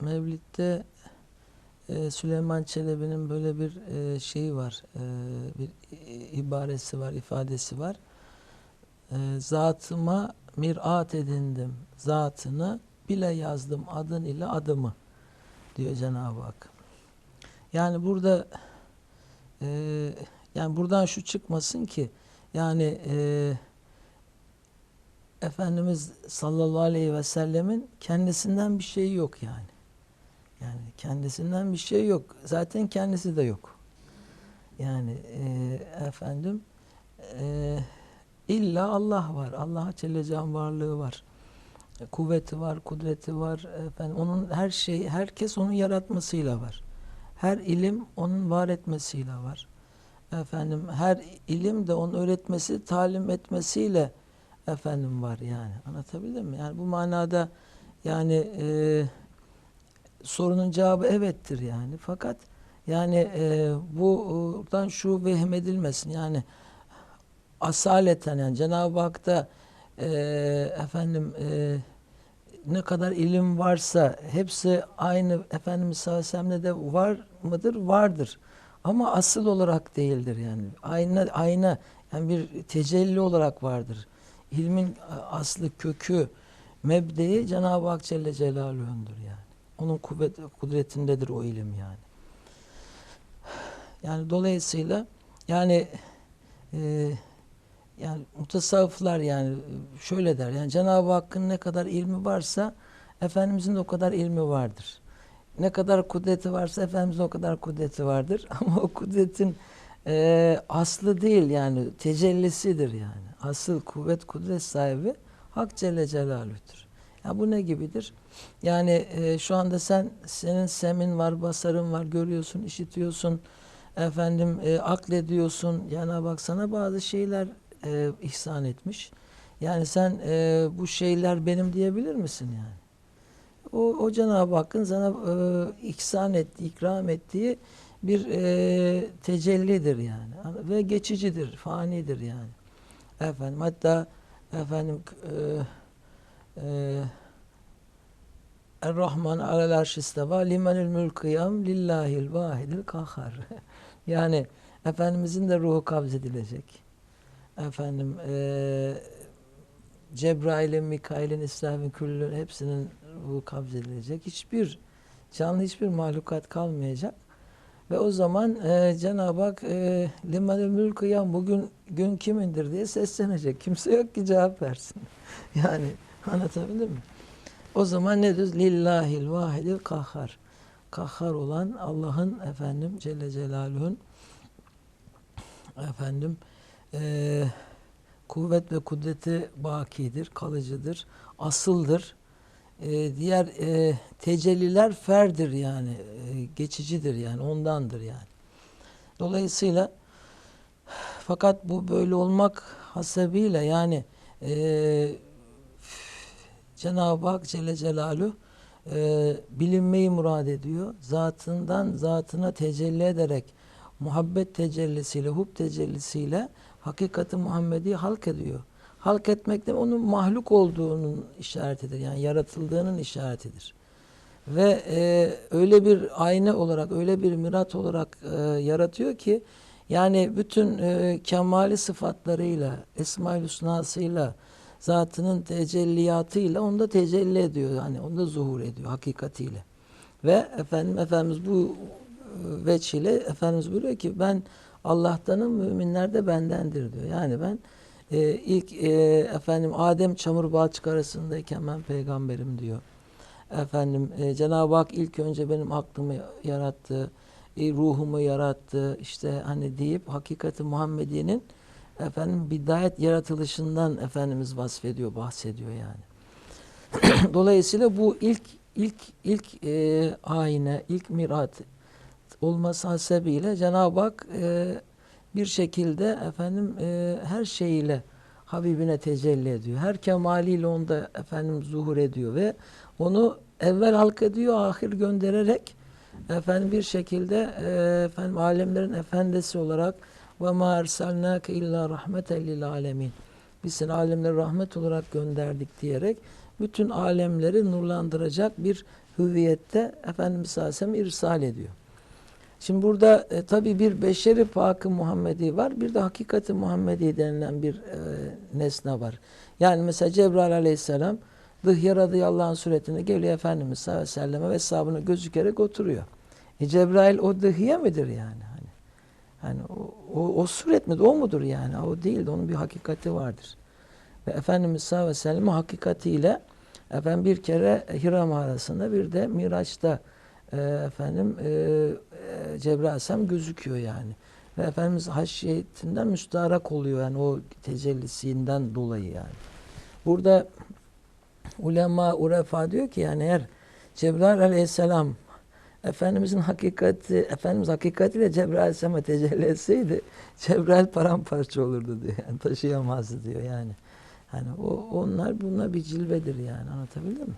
Mevlid'de e, Süleyman Çelebi'nin böyle bir e, şeyi var, e, bir ibaresi var, ifadesi var. Zatıma mirat edindim, zatını bile yazdım adın ile adımı diyor Cenab-ı Hak. Yani burada yani buradan şu çıkmasın ki yani Efendimiz sallallahu aleyhi ve sellemin kendisinden bir şey yok yani. Yani kendisinden bir şey yok. Zaten kendisi de yok. Yani e, efendim e, illa Allah var. Allah Celle Can varlığı var. E, Kuvveti var, kudreti var. Efendim onun her şey, herkes onun yaratmasıyla var. Her ilim onun var etmesiyle var. Efendim her ilim de onun öğretmesi, talim etmesiyle efendim var yani. Anlatabildim mi? Yani bu manada yani e, sorunun cevabı evettir yani. Fakat yani e, buradan şu vehmedilmesin. Yani asaleten yani Cenab-ı Hak'ta e, efendim e, ne kadar ilim varsa hepsi aynı Efendimiz sallallahu de var mıdır? Vardır. Ama asıl olarak değildir yani. Ayna, ayna yani bir tecelli olarak vardır. İlmin aslı, kökü, mebdeyi Cenab-ı Hak Celle Celaluhu'ndur yani. Onun kuvvet, kudretindedir o ilim yani. Yani dolayısıyla yani e, yani mutasavvıflar yani şöyle der. Yani Cenab-ı Hakk'ın ne kadar ilmi varsa Efendimizin de o kadar ilmi vardır. Ne kadar kudreti varsa Efendimizin o kadar kudreti vardır. Ama o kudretin e, aslı değil yani tecellisidir yani. Asıl kuvvet kudret sahibi Hak Celle Celaluhu'dur. Ya bu ne gibidir? Yani e, şu anda sen senin semin var, basarın var, görüyorsun, işitiyorsun, efendim e, aklediyorsun. Yani bak sana bazı şeyler e, ihsan etmiş. Yani sen e, bu şeyler benim diyebilir misin yani? O, o Cenab-ı Hakk'ın sana e, ihsan ettiği, ikram ettiği bir e, tecellidir yani. Ve geçicidir, fanidir yani. Efendim hatta efendim e, e, Er-Rahman alel arşisteva limenül mülkıyam lillahil vahidil kahhar. yani Efendimizin de ruhu kabz edilecek. Efendim e, Cebrail'in, Mikail'in, İsrafil'in, Küllün hepsinin ruhu kabz edilecek. Hiçbir canlı hiçbir mahlukat kalmayacak. Ve o zaman e, Cenab-ı Hak e, limenül mülkıyam bugün gün kimindir diye seslenecek. Kimse yok ki cevap versin. yani anlatabildim mi? O zaman ne diyoruz? Lillahil vahidil kahhar. Kahhar olan Allah'ın efendim Celle Celaluhu'nun efendim e, kuvvet ve kudreti bakidir, kalıcıdır, asıldır. E, diğer e, tecelliler ferdir yani, e, geçicidir yani, ondandır yani. Dolayısıyla fakat bu böyle olmak hasebiyle yani e, Cenab-ı Hak Celle Celaluhu e, bilinmeyi murad ediyor. Zatından zatına tecelli ederek muhabbet tecellisiyle, hub tecellisiyle hakikati Muhammedi halk ediyor. Halk etmek de onun mahluk olduğunun işaretidir. Yani yaratıldığının işaretidir. Ve e, öyle bir ayna olarak, öyle bir mirat olarak e, yaratıyor ki yani bütün e, kemali sıfatlarıyla, Esma-ül Hüsna'sıyla, zatının tecelliyatıyla onda tecelli ediyor. Yani onda zuhur ediyor hakikatiyle. Ve efendim Efendimiz bu e, veçile Efendimiz buyuruyor ki ben Allah'tanım müminler de bendendir diyor. Yani ben e, ilk e, efendim Adem çamur balçık arasındayken ben peygamberim diyor. Efendim e, Cenab-ı Hak ilk önce benim aklımı yarattı, e, ruhumu yarattı. işte hani deyip hakikati Muhammediye'nin efendim bidayet yaratılışından Efendimiz vasfediyor, bahsediyor yani. Dolayısıyla bu ilk ilk ilk e, ayine, ilk mirat olması hasebiyle Cenab-ı Hak e, bir şekilde efendim e, her şeyiyle Habibine tecelli ediyor. Her kemaliyle onda efendim zuhur ediyor ve onu evvel halk ediyor, ahir göndererek efendim bir şekilde e, efendim alemlerin efendisi olarak ve ma ersalnake illa rahmeten lil alemin. Biz seni alemlere rahmet olarak gönderdik diyerek bütün alemleri nurlandıracak bir hüviyette Efendimiz sallallahu aleyhi ve sellem irsal ediyor. Şimdi burada e, tabi bir beşeri pakı Muhammedi var. Bir de hakikati Muhammedi denilen bir e, nesne var. Yani mesela Cebrail aleyhisselam Dıhya radıyallahu anh suretinde geliyor Efendimiz sallallahu aleyhi ve selleme ve hesabına gözükerek oturuyor. E Cebrail o dıhya midir yani? Hani o, o, o suret midir? O mudur yani? O değil de onun bir hakikati vardır. Ve Efendimiz sallallahu aleyhi ve sellem hakikatiyle efendim bir kere Hira mağarasında bir de Miraç'ta e, efendim e, e, Cebrail aleyhisselam gözüküyor yani. Ve Efendimiz haşiyetinden müstarak oluyor yani o tecellisinden dolayı yani. Burada ulema urefa diyor ki yani eğer Cebrail aleyhisselam Efendimizin hakikati, Efendimiz hakikatiyle Cebrail aleyhisselama tecelli etseydi Cebrail paramparça olurdu diyor. Yani taşıyamazdı diyor yani. Hani o onlar bunlar bir cilvedir yani anlatabildim mi?